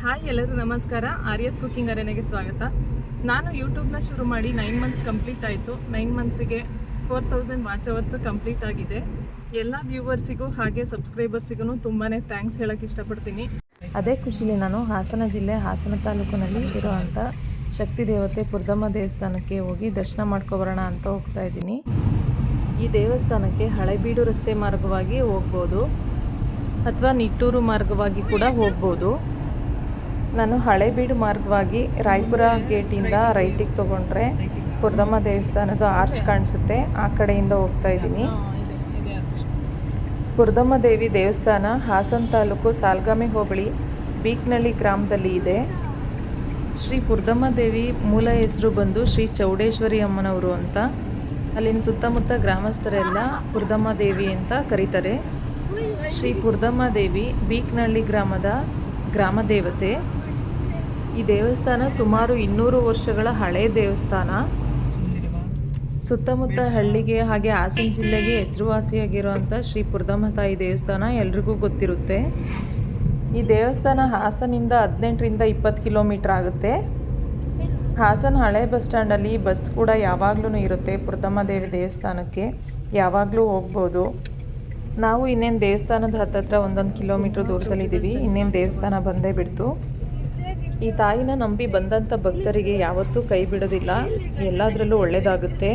Hi ಎಲ್ಲರೂ, ನಮಸ್ಕಾರ. ಆರ್ಯಸ್ cooking ಅರೆನೆಗೆ ಸ್ವಾಗತ. ನಾನು ಯೂಟ್ಯೂಬ್ನ ಶುರು ಮಾಡಿ ನೈನ್ ಮಂತ್ಸ್ ಕಂಪ್ಲೀಟ್ ಆಯಿತು. Nine ಮಂತ್ಸಿಗೆ four thousand watch hours complete ಆಗಿದೆ. ಎಲ್ಲ ವ್ಯೂವರ್ಸಿಗೂ ಹಾಗೆ ಸಬ್ಸ್ಕ್ರೈಬರ್ಸಿಗೂ ತುಂಬಾ ಥ್ಯಾಂಕ್ಸ್ ಹೇಳೋಕ್ಕೆ ಇಷ್ಟಪಡ್ತೀನಿ. ಅದೇ ಖುಷಿಲಿ ನಾನು ಹಾಸನ ಜಿಲ್ಲೆ, ಹಾಸನ ತಾಲೂಕಿನಲ್ಲಿ ಇರುವಂಥ ಶಕ್ತಿ ದೇವತೆ ಪುರ್ದಮ್ಮ ದೇವಸ್ಥಾನಕ್ಕೆ ಹೋಗಿ ದರ್ಶನ ಮಾಡ್ಕೊಬರೋಣ ಅಂತ ಹೋಗ್ತಾ ಇದ್ದೀನಿ. ಈ ದೇವಸ್ಥಾನಕ್ಕೆ ಹಳೆಬೀಡು ರಸ್ತೆ ಮಾರ್ಗವಾಗಿ ಹೋಗ್ಬೋದು. ಅಥವಾ ನಿಟ್ಟೂರು ಮಾರ್ಗವಾಗಿ ಕೂಡ ಹೋಗ್ಬೋದು. ನಾನು ಹಳೆಬೀಡು ಮಾರ್ಗವಾಗಿ ರಾಯಪುರ ಗೇಟಿಂದ ರೈಟಿಗೆ ತೊಗೊಂಡ್ರೆ ಪುರ್ದಮ್ಮ ದೇವಸ್ಥಾನದ ಆರ್ಚ್ ಕಾಣಿಸುತ್ತೆ. ಆ ಕಡೆಯಿಂದ ಹೋಗ್ತಾ ಇದ್ದೀನಿ. ಪುರ್ದಮ್ಮ ದೇವಿ ದೇವಸ್ಥಾನ ಹಾಸನ ತಾಲೂಕು ಸಾಲ್ಗಾಮಿ ಹೋಬಳಿ ಬೀಕ್ನಳ್ಳಿ ಗ್ರಾಮದಲ್ಲಿ ಇದೆ. ಶ್ರೀ ಪುರ್ದಮ್ಮ ದೇವಿ ಮೂಲ ಹೆಸರು ಬಂದು ಶ್ರೀ ಚೌಡೇಶ್ವರಿ ಅಮ್ಮನವರು ಅಂತ. ಅಲ್ಲಿನ ಸುತ್ತಮುತ್ತ ಗ್ರಾಮಸ್ಥರೆಲ್ಲ ಪುರ್ದಮ್ಮ ದೇವಿ ಅಂತ ಕರೀತಾರೆ. ಶ್ರೀ ಪುರ್ದಮ್ಮ ದೇವಿ ಬೀಕ್ನಳ್ಳಿ ಗ್ರಾಮದ ಗ್ರಾಮ ದೇವತೆ. ಈ ದೇವಸ್ಥಾನ ಸುಮಾರು ಇನ್ನೂರು ವರ್ಷಗಳ ಹಳೆ ದೇವಸ್ಥಾನ. ಸುತ್ತಮುತ್ತ ಹಳ್ಳಿಗೆ ಹಾಗೆ ಹಾಸನ ಜಿಲ್ಲೆಗೆ ಹೆಸರುವಾಸಿಯಾಗಿರುವಂಥ ಶ್ರೀ ಪುರ್ದಮ್ಮ ತಾಯಿ ದೇವಸ್ಥಾನ ಎಲ್ರಿಗೂ ಗೊತ್ತಿರುತ್ತೆ. ಈ ದೇವಸ್ಥಾನ ಹಾಸನಿಂದ ಹದಿನೆಂಟರಿಂದ ಇಪ್ಪತ್ತು ಕಿಲೋಮೀಟ್ರ್ ಆಗುತ್ತೆ. ಹಾಸನ ಹಳೆ ಬಸ್ ಸ್ಟ್ಯಾಂಡಲ್ಲಿ ಬಸ್ ಕೂಡ ಯಾವಾಗಲೂ ಇರುತ್ತೆ ಪುರ್ದಮ್ಮ ದೇವಿ ದೇವಸ್ಥಾನಕ್ಕೆ. ಯಾವಾಗಲೂ ಹೋಗ್ಬೋದು. ನಾವು ಇನ್ನೇನು ದೇವಸ್ಥಾನದ ಹತ್ತತ್ರ ಒಂದೊಂದು ಕಿಲೋಮೀಟ್ರ್ ದೂರದಲ್ಲಿದ್ದೀವಿ ಇನ್ನೇನು ದೇವಸ್ಥಾನ ಬಂದೇ ಬಿಡ್ತು. ಈ ತಾಯಿನ ನಂಬಿ ಬಂದಂಥ ಭಕ್ತರಿಗೆ ಯಾವತ್ತೂ ಕೈ ಬಿಡೋದಿಲ್ಲ. ಎಲ್ಲದರಲ್ಲೂ ಒಳ್ಳೆಯದಾಗುತ್ತೆ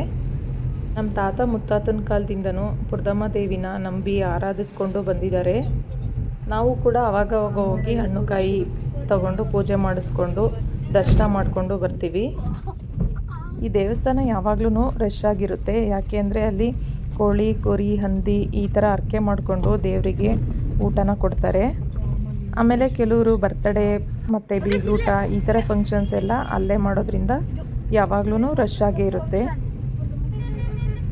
ನಮ್ಮ ತಾತ ಮುತ್ತಾತನ ಕಾಲದಿಂದನೂ ಪುರ್ದಮ್ಮ ದೇವಿನ ನಂಬಿ ಆರಾಧಿಸ್ಕೊಂಡು ಬಂದಿದ್ದಾರೆ. ನಾವು ಕೂಡ ಅವಾಗವಾಗ ಹೋಗಿ ಹಣ್ಣು ಕಾಯಿ ತಗೊಂಡು ಪೂಜೆ ಮಾಡಿಸ್ಕೊಂಡು ದರ್ಶನ ಮಾಡಿಕೊಂಡು ಬರ್ತೀವಿ. ಈ ದೇವಸ್ಥಾನ ಯಾವಾಗ್ಲೂ ರಶ್ ಆಗಿರುತ್ತೆ. ಯಾಕೆ ಅಂದರೆ ಅಲ್ಲಿ ಕೋಳಿ, ಕುರಿ, ಹಂದಿ ಈ ಥರ ಅರ್ಕೆ ಮಾಡಿಕೊಂಡು ದೇವರಿಗೆ ಊಟನ ಕೊಡ್ತಾರೆ. ಆಮೇಲೆ ಕೆಲವರು ಬರ್ತಡೇ ಮತ್ತು ಊಟ ಈ ಥರ ಫಂಕ್ಷನ್ಸ್ ಎಲ್ಲ ಅಲ್ಲೇ ಮಾಡೋದ್ರಿಂದ ಯಾವಾಗ್ಲೂ ರಶ್ ಆಗೇ ಇರುತ್ತೆ.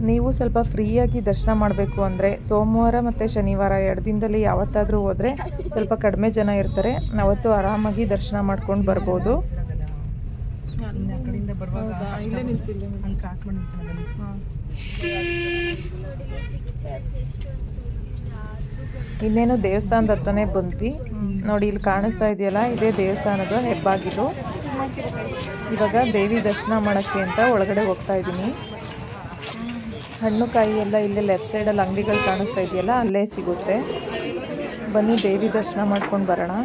ನೀವು ಸ್ವಲ್ಪ ಫ್ರೀಯಾಗಿ ದರ್ಶನ ಮಾಡಬೇಕು ಅಂದರೆ ಸೋಮವಾರ ಮತ್ತು ಶನಿವಾರ ಎರಡು ದಿನದಲ್ಲಿ ಯಾವತ್ತಾದರೂ ಹೋದರೆ ಸ್ವಲ್ಪ ಕಡಿಮೆ ಜನ ಇರ್ತಾರೆ. ಅವತ್ತು ಆರಾಮಾಗಿ ದರ್ಶನ ಮಾಡ್ಕೊಂಡು ಬರ್ಬೋದು. ಇಲ್ಲೇ ಕ್ರಾಸ್ ಮಾಡಿ ಇನ್ನೇನು ದೇವಸ್ಥಾನದ ಹತ್ರನೇ ಬಂದ್ವಿ. ನೋಡಿ ಇಲ್ಲಿ ಕಾಣಿಸ್ತಾ ಇದೆಯಲ್ಲ ಇದೇ ದೇವಸ್ಥಾನದ ಹೆಬ್ಬಾಗಿಲು. ಇವಾಗ ದೇವಿ ದರ್ಶನ ಮಾಡೋಕ್ಕೆ ಅಂತ ಒಳಗಡೆ ಹೋಗ್ತಾ ಇದ್ದೀನಿ. ಹಣ್ಣು ಕಾಯಿ ಎಲ್ಲ ಇಲ್ಲೇ ಲೆಫ್ಟ್ ಸೈಡಲ್ಲಿ ಅಂಗಡಿಗಳು ಕಾಣಿಸ್ತಾ ಇದೆಯಲ್ಲ ಅಲ್ಲೇ ಸಿಗುತ್ತೆ. ಬನ್ನಿ ದೇವಿ ದರ್ಶನ ಮಾಡ್ಕೊಂಡು ಬರೋಣ.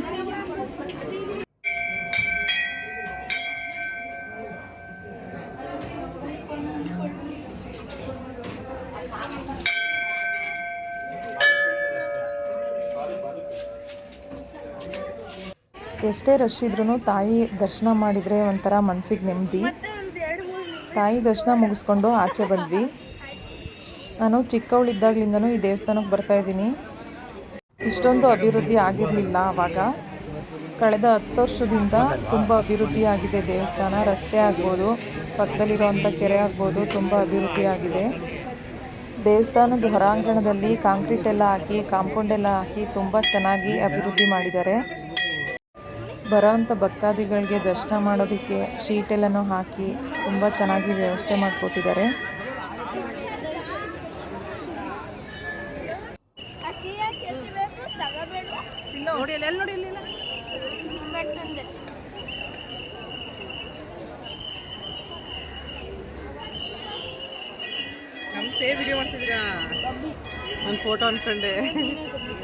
ಎಷ್ಟೇ ರಶ್ ಇದ್ರೂ ತಾಯಿ ದರ್ಶನ ಮಾಡಿದರೆ ಒಂಥರ ಮನಸ್ಸಿಗೆ ನೆಮ್ಮದಿ. ತಾಯಿ ದರ್ಶನ ಮುಗಿಸ್ಕೊಂಡು ಆಚೆ ಬಂದ್ವಿ. ನಾನು ಚಿಕ್ಕವಳಿದ್ದಾಗ್ಲಿಂದನೂ ಈ ದೇವಸ್ಥಾನಕ್ಕೆ ಬರ್ತಾ ಇದ್ದೀನಿ. ಇಷ್ಟೊಂದು ಅಭಿವೃದ್ಧಿ ಆಗಿರಲಿಲ್ಲ ಆವಾಗ ಕಳೆದ ಹತ್ತು ವರ್ಷದಿಂದ ತುಂಬ ಅಭಿವೃದ್ಧಿ ಆಗಿದೆ ದೇವಸ್ಥಾನ. ರಸ್ತೆ ಆಗ್ಬೋದು, ಪಕ್ಕದಲ್ಲಿರುವಂಥ ಕೆರೆ ಆಗ್ಬೋದು, ತುಂಬ ಅಭಿವೃದ್ಧಿ ಆಗಿದೆ. ದೇವಸ್ಥಾನದ ಹೊರಾಂಗಣದಲ್ಲಿ ಕಾಂಕ್ರೀಟ್ ಎಲ್ಲ ಹಾಕಿ, ಕಾಂಪೌಂಡ್ ಎಲ್ಲ ಹಾಕಿ ತುಂಬ ಚೆನ್ನಾಗಿ ಅಭಿವೃದ್ಧಿ ಮಾಡಿದ್ದಾರೆ. ಬರೋವಂಥ ಭಕ್ತಾದಿಗಳಿಗೆ ದರ್ಶನ ಮಾಡೋದಕ್ಕೆ ಶೀಟ್ ಎಲ್ಲನೂ ಹಾಕಿ ತುಂಬ ಚೆನ್ನಾಗಿ ವ್ಯವಸ್ಥೆ ಮಾಡಿಕೊಟ್ಟಿದ್ದಾರೆ.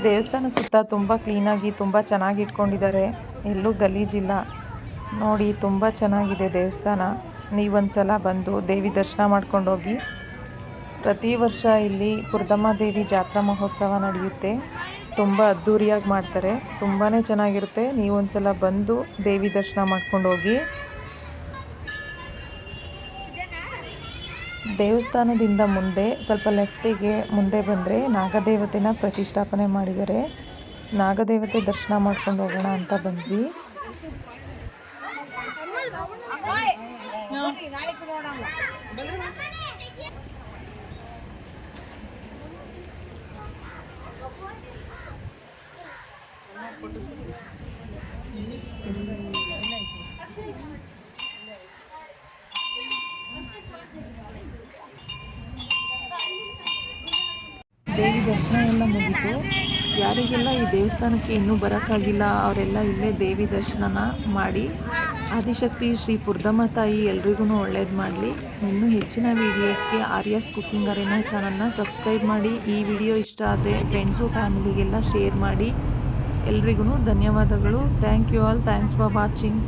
ದೇವಸ್ಥಾನ ಸುತ್ತ ತುಂಬ ಕ್ಲೀನಾಗಿ ತುಂಬ ಚೆನ್ನಾಗಿ ಇಟ್ಕೊಂಡಿದ್ದಾರೆ. ಎಲ್ಲೂ ಗಲೀಜಿಲ್ಲ. ನೋಡಿ, ತುಂಬ ಚೆನ್ನಾಗಿದೆ ದೇವಸ್ಥಾನ. ನೀವೊಂದು ಸಲ ಬಂದು ದೇವಿ ದರ್ಶನ ಮಾಡ್ಕೊಂಡು ಹೋಗಿ. ಪ್ರತಿ ವರ್ಷ ಇಲ್ಲಿ ಕುರ್ದಮ್ಮ ದೇವಿ ಜಾತ್ರಾ ಮಹೋತ್ಸವ ನಡೆಯುತ್ತೆ. ತುಂಬ ಅದ್ಧೂರಿಯಾಗಿ ಮಾಡ್ತಾರೆ. ತುಂಬಾ ಚೆನ್ನಾಗಿರುತ್ತೆ. ನೀವೊಂದು ಸಲ ಬಂದು ದೇವಿ ದರ್ಶನ ಮಾಡ್ಕೊಂಡು ಹೋಗಿ. ದೇವಸ್ಥಾನದಿಂದ ಮುಂದೆ ಸ್ವಲ್ಪ ಲೆಫ್ಟಿಗೆ ಮುಂದೆ ಬಂದರೆ ನಾಗದೇವತೆನ ಪ್ರತಿಷ್ಠಾಪನೆ ಮಾಡಿದ್ದಾರೆ. ನಾಗದೇವತೆ ದರ್ಶನ ಮಾಡ್ಕೊಂಡು ಹೋಗೋಣ ಅಂತ ಬಂದ್ವಿ. ದೇವಿ ದರ್ಶನ ಎಲ್ಲ ಮುಗೀತು. ಯಾರಿಗೆಲ್ಲ, ಈ ದೇವಸ್ಥಾನಕ್ಕೆ ಇನ್ನೂ ಬರೋಕ್ಕಾಗಿಲ್ಲ. ಅವರೆಲ್ಲ ಇಲ್ಲೇ ದೇವಿ ದರ್ಶನನ ಮಾಡಿ ಆದಿಶಕ್ತಿ ಶ್ರೀ ಪುರ್ದಮ್ಮ ತಾಯಿ ಎಲ್ರಿಗೂ ಒಳ್ಳೇದು ಮಾಡಲಿ. ಇನ್ನೂ ಹೆಚ್ಚಿನ ವೀಡಿಯೋಸ್ಗೆ ಆರ್ಯಾಸ್ ಕುಕ್ಕಿಂಗ್ ಅರೇನಾ ಚಾನಲ್ನ ಸಬ್ಸ್ಕ್ರೈಬ್ ಮಾಡಿ. ಈ ವಿಡಿಯೋ ಇಷ್ಟ ಆದರೆ ಫ್ರೆಂಡ್ಸು ಫ್ಯಾಮಿಲಿಗೆಲ್ಲ ಶೇರ್ ಮಾಡಿ. ಎಲ್ರಿಗೂ ಧನ್ಯವಾದಗಳು. Thank you all thanks for watching